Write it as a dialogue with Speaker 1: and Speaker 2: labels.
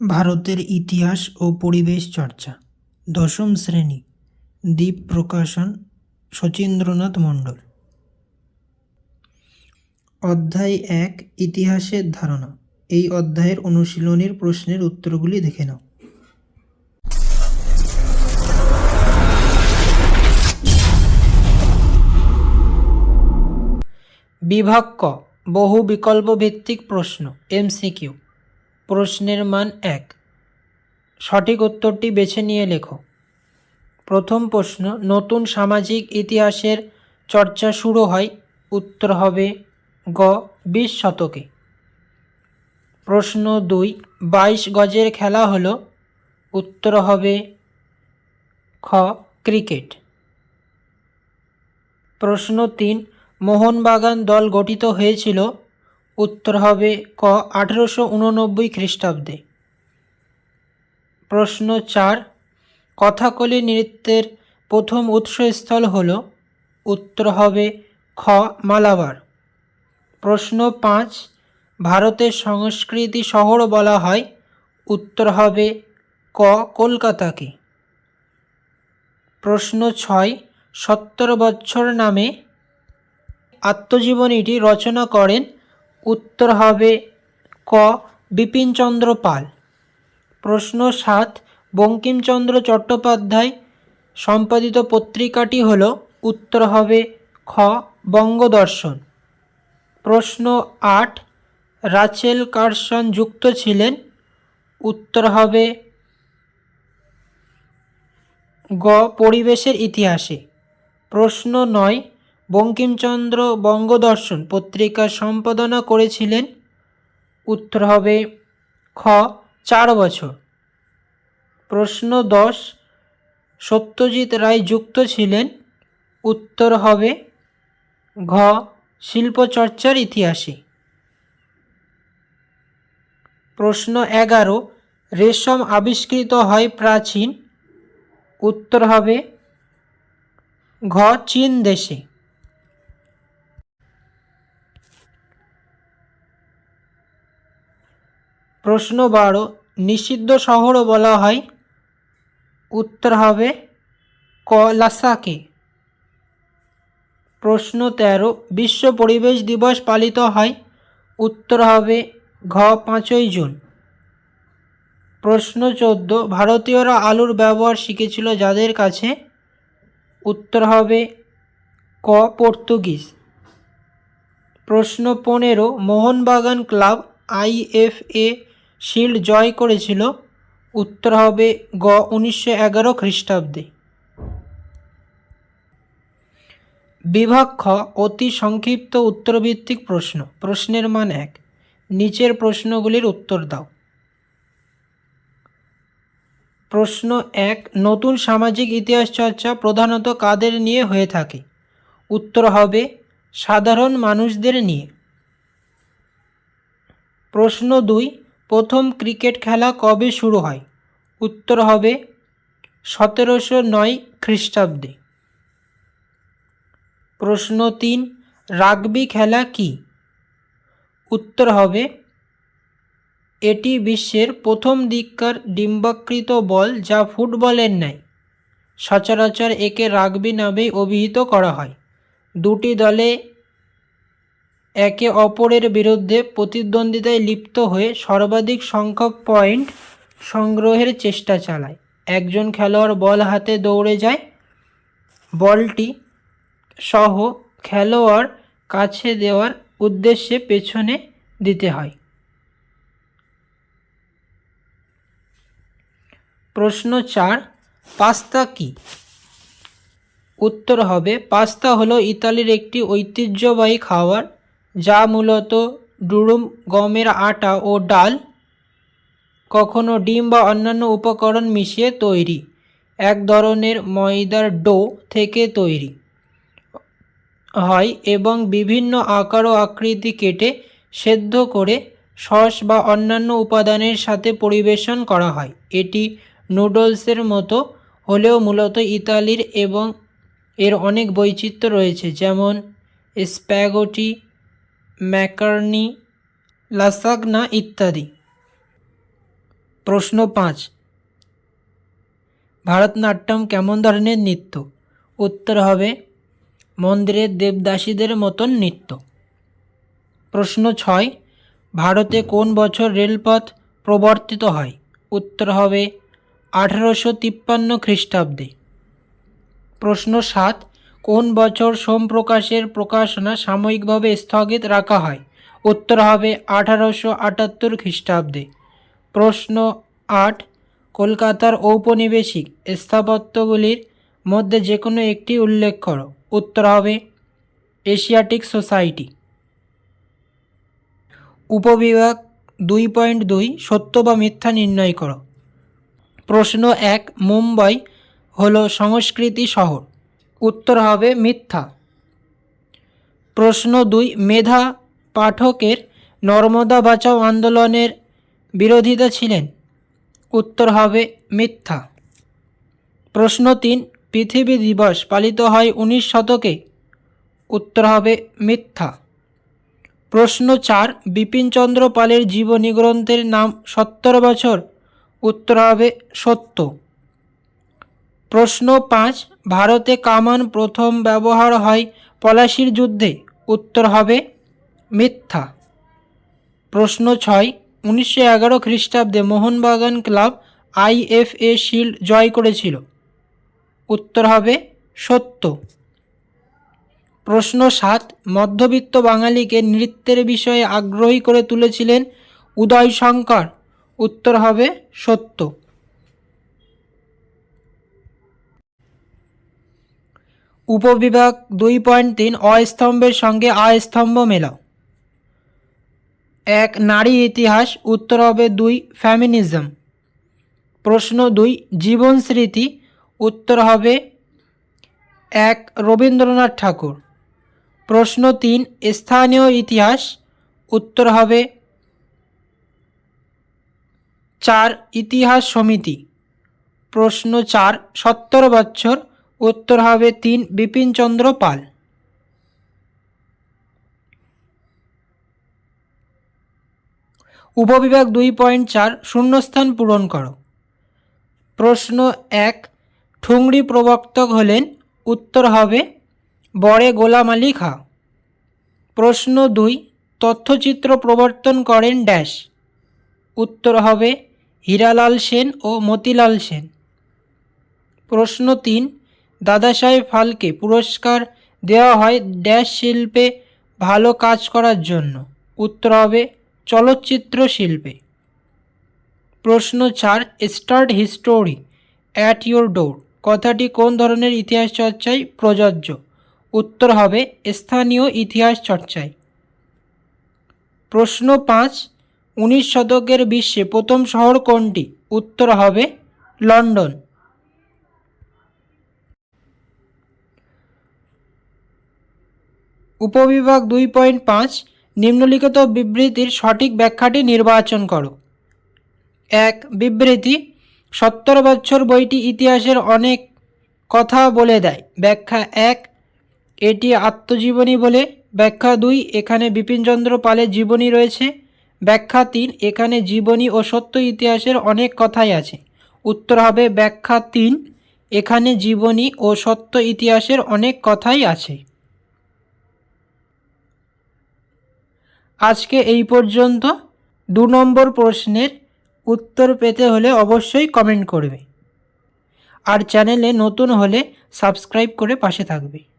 Speaker 1: ভারতের ইতিহাস ও পরিবেশ চর্চা, দশম শ্রেণি দ্বীপ প্রকাশন, শচীন্দ্রনাথ মণ্ডল। অধ্যায় এক, ইতিহাসের ধারণা। এই অধ্যায়ের অনুশীলনের প্রশ্নের উত্তরগুলি দেখে নাও। বিভাগ ক বহু বিকল্প ভিত্তিক প্রশ্ন, এমসিকিউ। প্রশ্নের মান এক। সঠিক উত্তরটি বেছে নিয়ে লেখো। প্রথম প্রশ্ন, নতুন সামাজিক ইতিহাসের চর্চা শুরু হয়, উত্তর হবে গ, বিশ শতকে। প্রশ্ন দুই, বাইশ গজের খেলা হলো, উত্তর হবে খ, ক্রিকেট। প্রশ্ন তিন, মোহনবাগান দল গঠিত হয়েছিল উত্তর হবে ক আঠেরোশো উননব্বই খ্রিস্টাব্দে। প্রশ্ন চার, কথাকলি নৃত্যের প্রথম উৎসস্থল হল, উত্তর হবে খ মালাবার। প্রশ্ন পাঁচ, ভারতের সংস্কৃতি শহর বলা হয়, উত্তর হবে ক কলকাতাকে। প্রশ্ন ছয়, সত্তর বৎসর নামে আত্মজীবনীটি রচনা করেন উত্তর হবে ক, বিপিনচন্দ্র পাল। প্রশ্ন সাত, বঙ্কিমচন্দ্র চট্টোপাধ্যায় সম্পাদিত পত্রিকাটি হল, উত্তর হবে খ, বঙ্গদর্শন। প্রশ্ন আট, রাচেল কারসন যুক্ত ছিলেন, উত্তর হবে গ, পরিবেশের ইতিহাসে। প্রশ্ন নয় বঙ্কিমচন্দ্র বঙ্গদর্শন পত্রিকা সম্পাদনা করেছিলেন উত্তর হবে খ, চার বছর। প্রশ্ন দশ, সত্যজিৎ রায় যুক্ত ছিলেন, উত্তর হবে ঘ, শিল্পচর্চার ইতিহাসে। প্রশ্ন এগারো, রেশম আবিষ্কৃত হয় প্রাচীন, উত্তর হবে ঘ, চীন দেশে। প্রশ্ন বারো, নিষিদ্ধ শহরও বলা হয়, উত্তর হবে ক লাসাকে প্রশ্ন তেরো, বিশ্ব পরিবেশ দিবস পালিত হয়, উত্তর হবে ঘ পাঁচই জুন। প্রশ্ন চোদ্দ, ভারতীয়রা আলুর ব্যবহার শিখেছিল যাদের কাছে, উত্তর হবে ক পর্তুগিজ। প্রশ্ন পনেরো, মোহনবাগান ক্লাব আইএফএ শিল্ড জয় করেছিল, উত্তর হবে গ উনিশশো এগারো খ্রিস্টাব্দে। বিভাগ খ অতি সংক্ষিপ্ত উত্তরভিত্তিক প্রশ্ন। প্রশ্নের মান এক। নিচের প্রশ্নগুলির উত্তর দাও। প্রশ্ন এক, নতুন সামাজিক ইতিহাস চর্চা প্রধানত কাদের নিয়ে হয়ে থাকে? উত্তর হবে সাধারণ মানুষদের নিয়ে। প্রশ্ন দুই প্রথম ক্রিকেট খেলা কবে শুরু হয়? উত্তর হবে সতেরোশো নয় খ্রিস্টাব্দে। প্রশ্ন তিন, রাগবি খেলা কি? উত্তর হবে, এটি বিশ্বের প্রথম দিককার ডিম্বাকৃত বল যা ফুটবলের ন্যায়। সচরাচর একে রাগবি নামেই অভিহিত করা হয়। দুটি দলে একে অপরের বিরুদ্ধে প্রতিদ্বন্দ্বিতায় লিপ্ত হয়ে সর্বাধিক সংখ্যক পয়েন্ট সংগ্রহের চেষ্টা চালায়। একজন খেলোয়াড় বল হাতে দৌড়ে যায়, বলটি সহ খেলোয়াড় কাছে দেওয়ার উদ্দেশ্যে পেছনে দিতে হয়। প্রশ্ন চার, পাস্তা কি? উত্তর হবে, পাস্তা হলো ইতালির একটি ঐতিহ্যবাহী খাবার যা মূলত ডুরুম গমের আটা ও ডাল, কখনো ডিম বা অন্যান্য উপকরণ মিশিয়ে তৈরি, এক ধরনের ময়দার ডো থেকে তৈরি হয় এবং বিভিন্ন আকার ও আকৃতি কেটে সেদ্ধ করে সস বা অন্যান্য উপাদানের সাথে পরিবেশন করা হয়। এটি নুডলসের মতো হলেও মূলত ইতালির এবং এর অনেক বৈচিত্র্য রয়েছে, যেমন স্প্যাগোটি ম্যাকার্নি, লাসাগনা ইত্যাদি। প্রশ্ন পাঁচ। ভারতনাট্যম কেমন ধরনের নৃত্য? উত্তর হবে মন্দিরের দেবদাসীদের মতন নৃত্য। প্রশ্ন ছয়, ভারতে কোন বছর রেলপথ প্রবর্তিত হয়? উত্তর হবে, আঠারোশো তিপ্পান্ন খ্রিস্টাব্দে। প্রশ্ন সাত কোন বছর সোমপ্রকাশের প্রকাশনা সাময়িকভাবে স্থগিত রাখা হয়? উত্তর হবে আঠারোশো আটাত্তর খ্রিস্টাব্দে। প্রশ্ন আট, কলকাতার ঔপনিবেশিক স্থাপত্যগুলির মধ্যে যে কোনো একটি উল্লেখ করো। উত্তর হবে এশিয়াটিক সোসাইটি। উপবিভাগ দুই পয়েন্ট দুই, সত্য বা মিথ্যা নির্ণয় করো। প্রশ্ন এক, মুম্বাই হলো সংস্কৃতি শহর। উত্তর হবে মিথ্যা। প্রশ্ন দুই, মেধা পাঠকের নর্মদা বাঁচাও আন্দোলনের বিরোধিতা ছিলেন। উত্তর হবে মিথ্যা। প্রশ্ন তিন, পৃথিবী দিবস পালিত হয় উনিশ শতকে। উত্তর হবে মিথ্যা। প্রশ্ন চার বিপিনচন্দ্র পালের জীবনী গ্রন্থের নাম সত্তর বছর। উত্তর হবে সত্য। প্রশ্ন পাঁচ, ভারতে কামান প্রথম ব্যবহার হয় পলাশির যুদ্ধে? উত্তর হবে, মিথ্যা। প্রশ্ন ছয়, উনিশশো এগারো খ্রিস্টাব্দে মোহনবাগান ক্লাব আইএফএ শিল্ড জয় করেছিল। উত্তর হবে, সত্য। প্রশ্ন সাত, মধ্যবিত্ত বাঙালিকে নৃত্যের বিষয়ে আগ্রহী করে তুলেছিলেন উদয় শঙ্কর। উত্তর হবে, সত্য। উপবিভাগ দুই পয়েন্ট তিন অস্তম্ভের সঙ্গে আস্তম্ভ মেলাও। এক, নারী ইতিহাস, উত্তর হবে দুই ফ্যামিনিজম প্রশ্ন দুই, জীবন স্মৃতি, উত্তর হবে এক, রবীন্দ্রনাথ ঠাকুর। প্রশ্ন তিন, স্থানীয় ইতিহাস, উত্তর হবে চার, ইতিহাস সমিতি। প্রশ্ন চার, সত্তর বৎসর উত্তর হবে তিন বিপিনচন্দ্র পাল। উপবিভাগ দুই পয়েন্ট চার, শূন্যস্থান পূরণ করো। প্রশ্ন এক, ঠুংরি প্রবক্তক হলেন, উত্তর হবে বড়ে গোলাম আলী খা। প্রশ্ন দুই, তথ্যচিত্র প্রবর্তন করেন ড্যাশ। উত্তর হবে হীরালাল সেন ও মতিলাল সেন। প্রশ্ন তিন দাদাসাহেব ফালকে পুরস্কার দেওয়া হয় ড্যাশ শিল্পে ভালো কাজ করার জন্য। উত্তর হবে, চলচ্চিত্র শিল্পে। প্রশ্ন চার start history at your door কথাটি কোন ধরনের ইতিহাস চর্চায় প্রযোজ্য? উত্তর হবে, স্থানীয় ইতিহাস চর্চায়। প্রশ্ন পাঁচ, উনিশ শতকের বিশ্বে প্রথম শহর কোনটি? উত্তর হবে, লন্ডন। উপবিভাগ দুই পয়েন্ট পাঁচ, নিম্নলিখিত বিবৃতির সঠিক ব্যাখ্যাটি নির্বাচন করো। এক, বিবৃতি, সত্তর বছর বইটি ইতিহাসের অনেক কথা বলে দেয়। ব্যাখ্যা এক, এটি আত্মজীবনী বলে। ব্যাখ্যা দুই, এখানে বিপিনচন্দ্র পালের জীবনী রয়েছে। ব্যাখ্যা তিন, এখানে জীবনী ও সত্য ইতিহাসের অনেক কথাই আছে। উত্তর হবে ব্যাখ্যা তিন, এখানে জীবনী ও সত্য ইতিহাসের অনেক কথাই আছে। আজকে এই পর্যন্ত দু নম্বর প্রশ্নের উত্তর পেতে হলে অবশ্যই কমেন্ট করবে। আর চ্যানেলে নতুন হলে সাবস্ক্রাইব করে পাশে থাকবে।